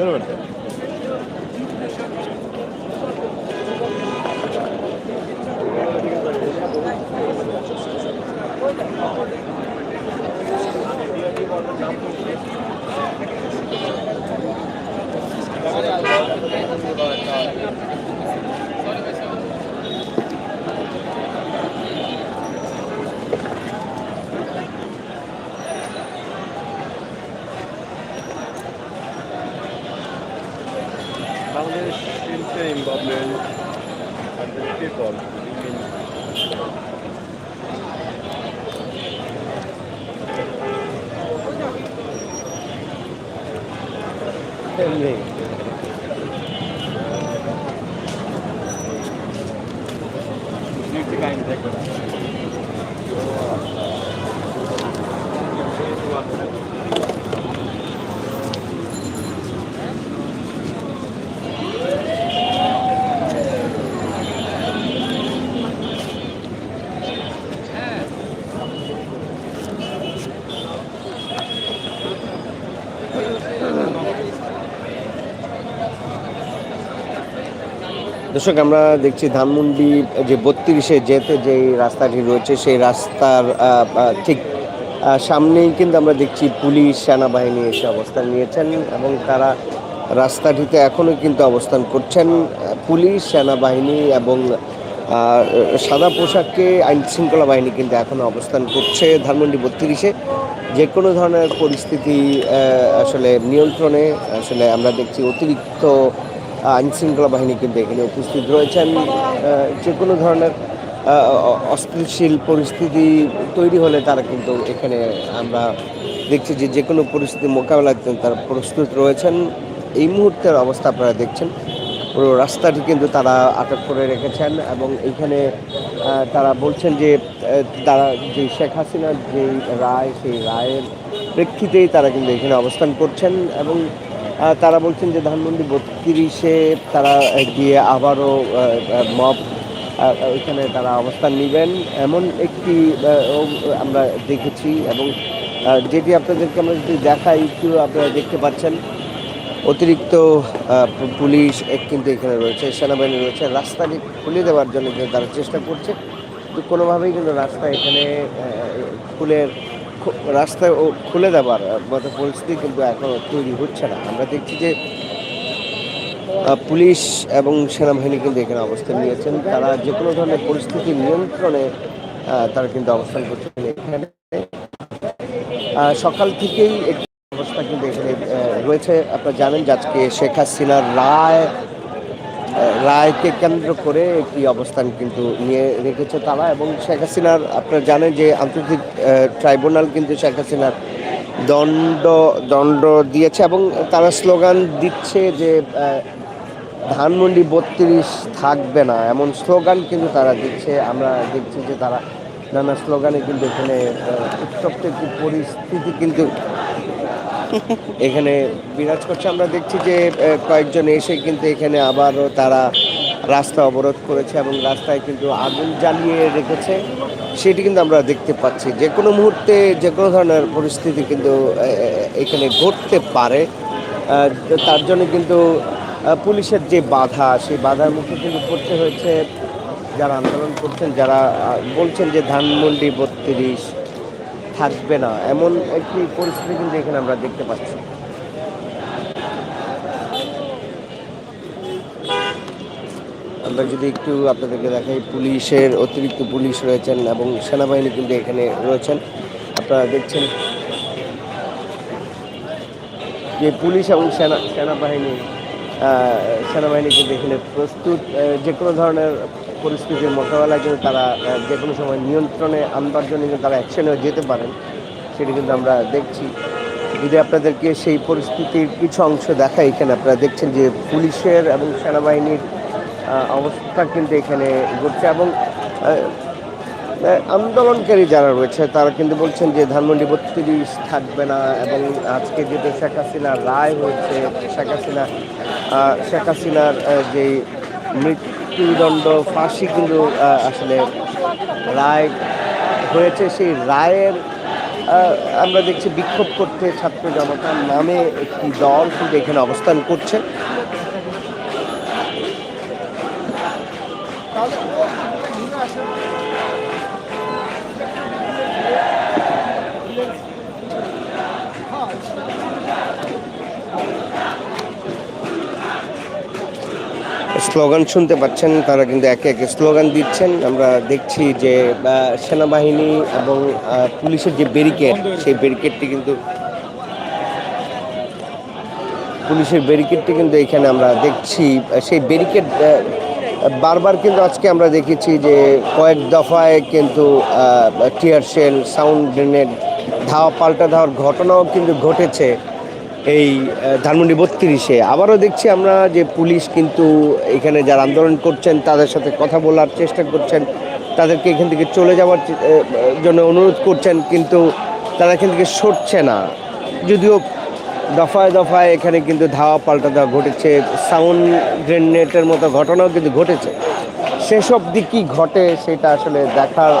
Evet. Thank you. Bangladesh in Zimbabwe and people এমনি। কাহিনী দর্শক, আমরা দেখছি ধানমন্ডি যে বত্রিশে যেতে যে রাস্তাটি রয়েছে, সেই রাস্তার ঠিক সামনেই কিন্তু আমরা দেখছি পুলিশ, সেনাবাহিনী এসে অবস্থান নিয়েছেন এবং তারা রাস্তাটিতে এখনও কিন্তু অবস্থান করছেন। পুলিশ, সেনাবাহিনী এবং সাদা পোশাকে আইন শৃঙ্খলা বাহিনী কিন্তু এখনও অবস্থান করছে ধানমন্ডি বত্রিশে। যে কোনো ধরনের পরিস্থিতি আসলে নিয়ন্ত্রণে, আসলে আমরা দেখছি অতিরিক্ত আইন শৃঙ্খলা বাহিনী কিন্তু এখানে উপস্থিত রয়েছেন। যে কোনো ধরনের আহ, অ- অস্থিতিশীল পরিস্থিতি তৈরি হলে তারা কিন্তু এখানে আমরা দেখছি যে যে কোনো পরিস্থিতি মোকাবেলার জন্য তারা প্রস্তুত রয়েছেন। এই মুহূর্তের অবস্থা আপনারা দেখছেন। পুরো রাস্তাটি কিন্তু তারা আটক করে রেখেছেন এবং এখানে তারা বলছেন যে তারা যে শেখ হাসিনার যে রায় সেই রায়ের প্রেক্ষিতেই তারা কিন্তু এখানে অবস্থান করছেন এবং তারা বলছেন যে ধানমন্ডি বত্রিশে তারা গিয়ে আবারও মব ওইখানে তারা অবস্থান নেবেন। এমন একটি আমরা দেখেছি এবং যেটি আপনাদেরকে আমরা যদি দেখাই, একটু আপনারা দেখতে পাচ্ছেন, অতিরিক্ত পুলিশ কিন্তু এখানে রয়েছে, সেনাবাহিনী রয়েছে। রাস্তাটি খুলে দেওয়ার জন্য তারা চেষ্টা করছে। কিন্তু কোনোভাবেই কিন্তু রাস্তা এখানে খুলে রাস্তা ও খুলে দেওয়ার মতো পরিস্থিতি কিন্তু এখনও তৈরি হচ্ছে না। আমরা দেখছি যে পুলিশ এবং সেনাবাহিনী কিন্তু এখানে অবস্থান নিয়েছেন। তারা যে কোনো ধরনের পরিস্থিতি নিয়ন্ত্রণে তারা কিন্তু অবস্থান করছেন এখানে। সকাল থেকেই একটি অবস্থা কিন্তু এখানে রয়েছে। আপনারা জানেন যে আজকে শেখ হাসিনার রায় রায়কে কেন্দ্র করে একটি অবস্থান কিন্তু নিয়ে রেখেছে তারা এবং শেখ হাসিনার, আপনারা জানেন যে আন্তর্জাতিক ট্রাইব্যুনাল কিন্তু শেখ হাসিনার দণ্ড দণ্ড দিয়েছে এবং তারা স্লোগান দিচ্ছে যে ধানমন্ডি বত্রিশ থাকবে না। এমন স্লোগান কিন্তু তারা দিচ্ছে। আমরা দেখছি যে তারা নানা স্লোগানে কিন্তু এখানে উত্তপ্ত একটি পরিস্থিতি কিন্তু এখানে বিরাজ করছে। আমরা দেখছি যে কয়েকজন এসে কিন্তু এখানে আবারও তারা রাস্তা অবরোধ করেছে এবং রাস্তায় কিন্তু আগুন জ্বালিয়ে রেখেছে। সেটি কিন্তু আমরা দেখতে পাচ্ছি। যে কোনো মুহূর্তে যে কোনো ধরনের পরিস্থিতি কিন্তু এখানে ঘটতে পারে। তার জন্য কিন্তু পুলিশের যে বাধা, সেই বাধার মুখে কিন্তু পড়তে হয়েছে। যারা আন্দোলন করছেন, যারা বলছেন যে ধানমন্ডি বত্রিশ থাকবে না। এমন একটি পরিস্থিতি কিন্তু এখানে আমরা দেখতে পাচ্ছি। আমরা যদি একটু আপনাদেরকে দেখাই, পুলিশের, অতিরিক্ত পুলিশ রয়েছেন এবং সেনাবাহিনী কিন্তু এখানে রয়েছেন। আপনারা দেখছেন যে পুলিশ এবং সেনা সেনাবাহিনী সেনাবাহিনী কিন্তু এখানে প্রস্তুত যে কোনো ধরনের পরিস্থিতির মোকাবেলায় কিন্তু তারা যে কোনো সময় নিয়ন্ত্রণে আনবার জন্য কিন্তু তারা অ্যাকশনেও যেতে পারেন, সেটি কিন্তু আমরা দেখছি। যদি আপনাদেরকে সেই পরিস্থিতির কিছু অংশ দেখা এখানে আপনারা দেখছেন যে পুলিশের এবং সেনাবাহিনীর অবস্থা কিন্তু এখানে ঘটছে এবং আন্দোলনকারী যারা রয়েছে, তারা কিন্তু বলছেন যে ধানমন্ডি বত্রিশ থাকবে না এবং আজকে যেটা শেখ হাসিনার রায় হয়েছে, শেখ হাসিনা শেখ হাসিনার যে মৃত্যুদণ্ড ফাঁসি কিন্তু আসলে রায় হয়েছে, সেই রায়ের আমরা দেখছি বিক্ষোভ করতে ছাত্র জনতার নামে একটি দল কিন্তু এখানে অবস্থান করছে। স্লোগান শুনতে পাচ্ছেন, তারা কিন্তু একে একে স্লোগান দিচ্ছেন। আমরা দেখছি যে সেনাবাহিনী এবং পুলিশের যে ব্যারিকেড, সেই ব্যারিকেডটি কিন্তু পুলিশের ব্যারিকেডটি কিন্তু এখানে আমরা দেখছি। সেই ব্যারিকেড বারবার কিন্তু আজকে আমরা দেখেছি যে, কয়েক দফায় কিন্তু টিয়ার শেল, সাউন্ড গ্রেনেড, ধাওয়া, পাল্টা ধাওয়ার ঘটনাও কিন্তু ঘটেছে। এই ধানমন্ডি বত্রিশে। আবারও দেখছি আমরা যে পুলিশ কিন্তু এখানে যারা আন্দোলন করছেন, তাদের সাথে কথা বলার চেষ্টা করছেন, তাদেরকে এখান থেকে চলে যাওয়ার জন্য অনুরোধ করছেন, কিন্তু তারা এখান থেকে সরছে না। যদিও দফায় দফায় এখানে কিন্তু ধাওয়া পাল্টা দেওয়া ঘটেছে, সাউন্ড গ্রেনেটের মতো ঘটনাও কিন্তু ঘটেছে। সেসব দিক কী ঘটে সেটা আসলে দেখার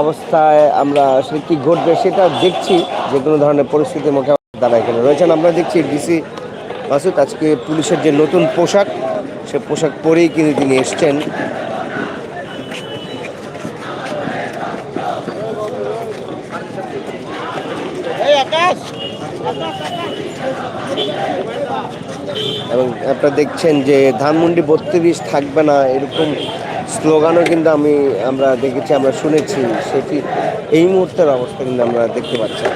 অবস্থায় আমরা আসলে কী ঘটবে সেটা দেখছি, যে কোনো ধরনের পরিস্থিতির মুখে তারা এখানে রয়েছেন, আমরা দেখছি ডিসি মাসুদ আজকে পুলিশের যে নতুন পোশাক, সে পোশাক পরেই কিন্তু তিনি এসছেন। এবং আপনারা দেখছেন যে ধানমন্ডি বত্রিশ থাকবে না, এরকম স্লোগানও কিন্তু আমি, আমরা দেখেছি, আমরা শুনেছি, সেটি এই মুহূর্তের অবস্থা কিন্তু আমরা দেখতে পাচ্ছি।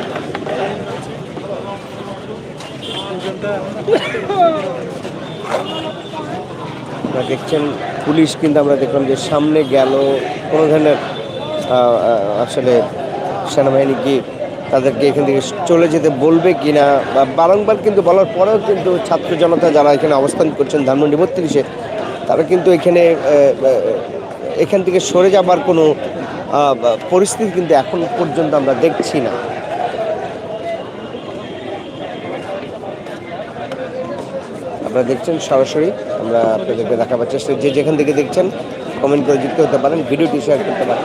আপনারা দেখছেন পুলিশ, কিন্তু আমরা দেখলাম যে সামনে গেল কোনো ধরনের আসলে সেনাবাহিনী কি তাদেরকে এখান থেকে চলে যেতে বলবে কিনা বা বারংবার কিন্তু বলার পরেও কিন্তু ছাত্র জনতা যারা এখানে অবস্থান করছেন ধানমন্ডি বত্রিশে, তারা কিন্তু এখানে এখান থেকে সরে যাবার কোনো পরিস্থিতি কিন্তু এখন পর্যন্ত আমরা দেখছি না। আপনারা দেখছেন সরাসরি, আমরা আপনাদেরকে দেখাবার চেষ্টা যে যেখান থেকে দেখছেন কমেন্ট করে যুক্ত হতে পারেন ভিডিওটি শেয়ার করতে পারেন।